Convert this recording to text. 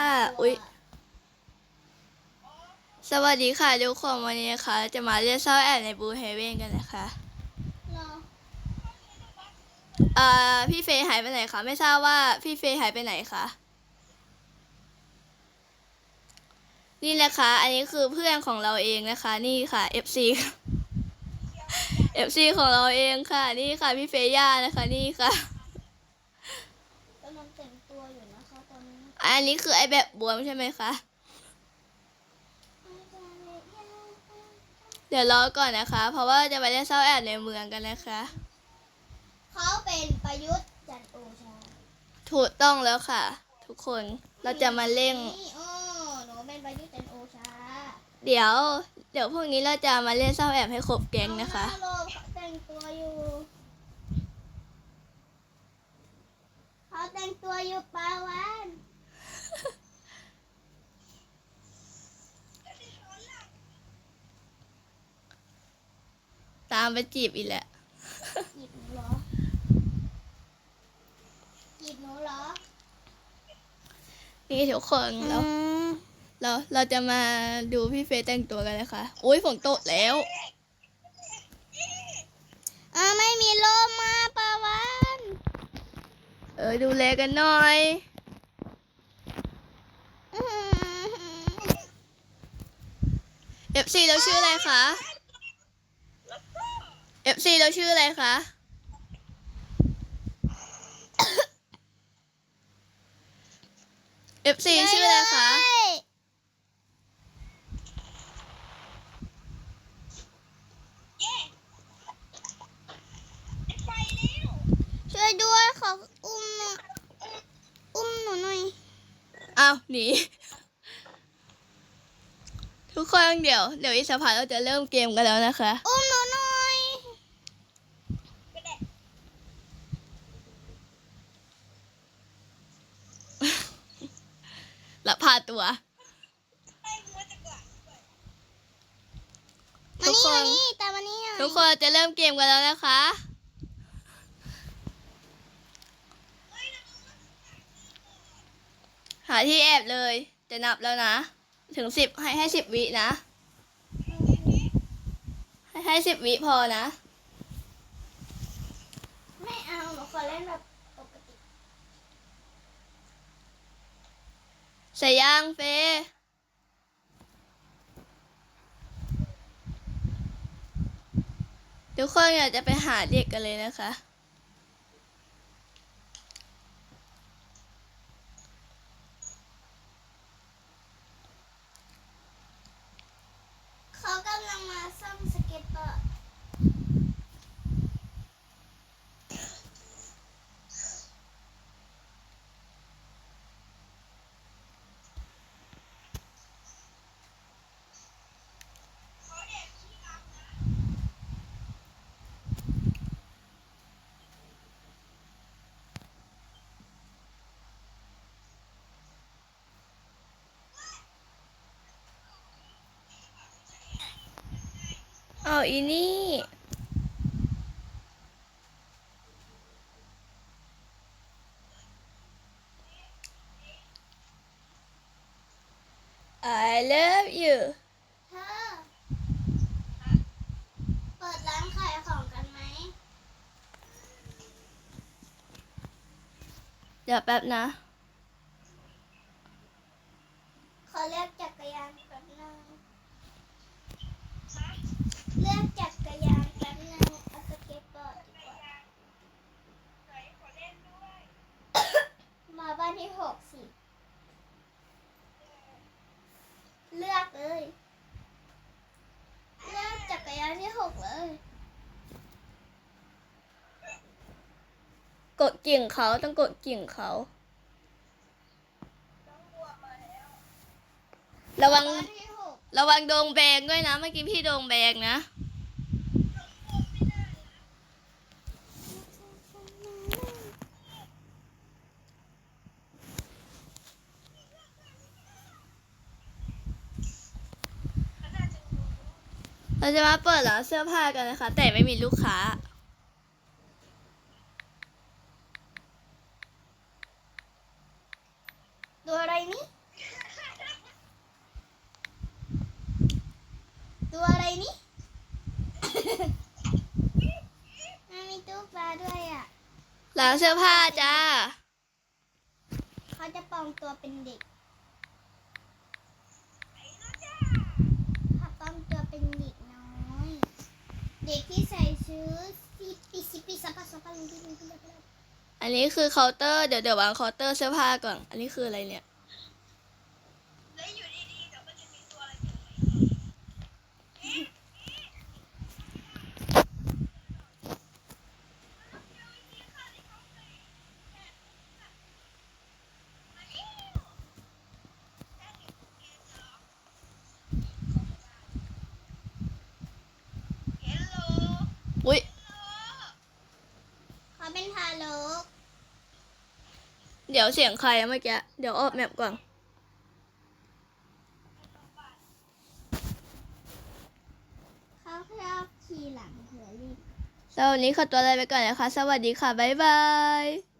ค่ะอุ๊ย สวัสดีค่ะทุกคนวันนี้นะคะ จะมาเล่นเศร้าแอบในบูเฮเว่นกันนะคะเหรอเอ่อพี่เฟย์หายไปไหนคะ ไม่ทราบว่าพี่เฟย์หายไปไหนคะ นี่นะคะ อันนี้คือเพื่อนของเราเองนะคะ นี่ค่ะ FC FC ของเราเองค่ะ นี่ค่ะพี่เฟย่านะคะ นี่ค่ะกำลังแต่งตัวอยู่นะคะต อนนี้อันนี้คือไอแบบบวมใช่ไหมคะ เดี๋ยวรอก่อนนะคะ เพราะว่าจะไปเล่นเศร้าแอบในเมืองกันนะคะ เขาเป็นประยุทธ์จันทร์โอชาถูกต้องแล้วค่ะ ทุกคนเราจะมาเล่ง นี่โอ้หนูเป็นประยุทธ์จันทร์โอชาเดี๋ยว เดี๋ยวพรุ่งนี้เราจะมาเล่นเศร้าแอบให้ครบแก๊งนะคะ เอาหาโลเขาแต่งตัวอยู่เขาแต่งตัวอยู่ปาวันามไปจีบอีกแหละ จีบหนูเหรอจีบหนูเหรอนี่ทุกคนเราเราเราจะมาดูพี่เฟย์แต่งตัวกันนะคะอุ้ยฝนตกแล้วอ่าไม่มีลมมาปาวันเออดูแลกันหน่อยอื้อหือ FC เราชื่ออะไรคะ FC เราชื่ออะไรคะ FC ชื่ออะไรคะ ช่วยด้วยขออุ้มหน่อยอุ้มหนูหน่อย อ้าวหนี ทุกคนเดี๋ยว เดี๋ยวอีกสักพักเราจะเริ่มเกมกันแล้วนะคะ อุ้มหนู หน่อยลับพาตัว ทุมากคนี่มานนี่แต่มานี่หน่อยทุกคนจะเริ่มเกมกันแล้วนะคะ หาที่แอบเลย จะนับแล้วนะ ถึงสิบให้ให้สิบวินะ ให้ให้สิบวิพอนะ ไม่เอาหนูขอเล่นแบบปกติ ใส่ยางเฟทุกคนอยากจะไปหาเด็กกันเลยนะคะ เขากำลังมาซ่อมสเก็ตบอร์ด เอาอีนี่ I love you เธอเปิดร้านขายของกันไหม เดี๋ยวแป๊บนะ ขอเลือกจักรยานแป๊บนึงเลือกจักรยานแป๊บนึงเอาสเก็ตบอร์ดดีกว่า มาบ้านที่หกสิ เลือกเลย เลือกจักรยานที่หกเลย กดกิ่งเขาต้องกดกิ่งเขาระวังระวังโดงแบงด้วยนะเมื่อกี้พี่โดงแบงนะเราจะมาเปิดร้านเสื้อผ้ากันนะคะ แต่ไม่มีลูกค้า ตัวอะไรนี่ตัวอะไรนี่มันมีตู้ปลาด้วยอะหลังเสื้อผ้าจ้า เขาจะปลอมตัวเป็นเด็กเขาปลอมตัวเป็นเด็กน้อย เด็กที่ใส่ชุดซิปิซิปิซับปะซับปะลิงกิลิงกิลิง อันนี้คือเคาน์เตอร์เดี๋ยวเดี๋ยววางเคาน์เตอร์เสื้อผ้าก่อน อันนี้คืออะไรเนี่ยอุ้ยเขาเป็นทารก เดี๋ยวเสียงใครอะเมื่อกี้ เดี๋ยวออกแมปก่อน เขาชอบขี่หลังเสือรีบแล้ววันนี้ขอตัวลาไปก่อนนะคะ สวัสดีค่ะ บ๊ายบาย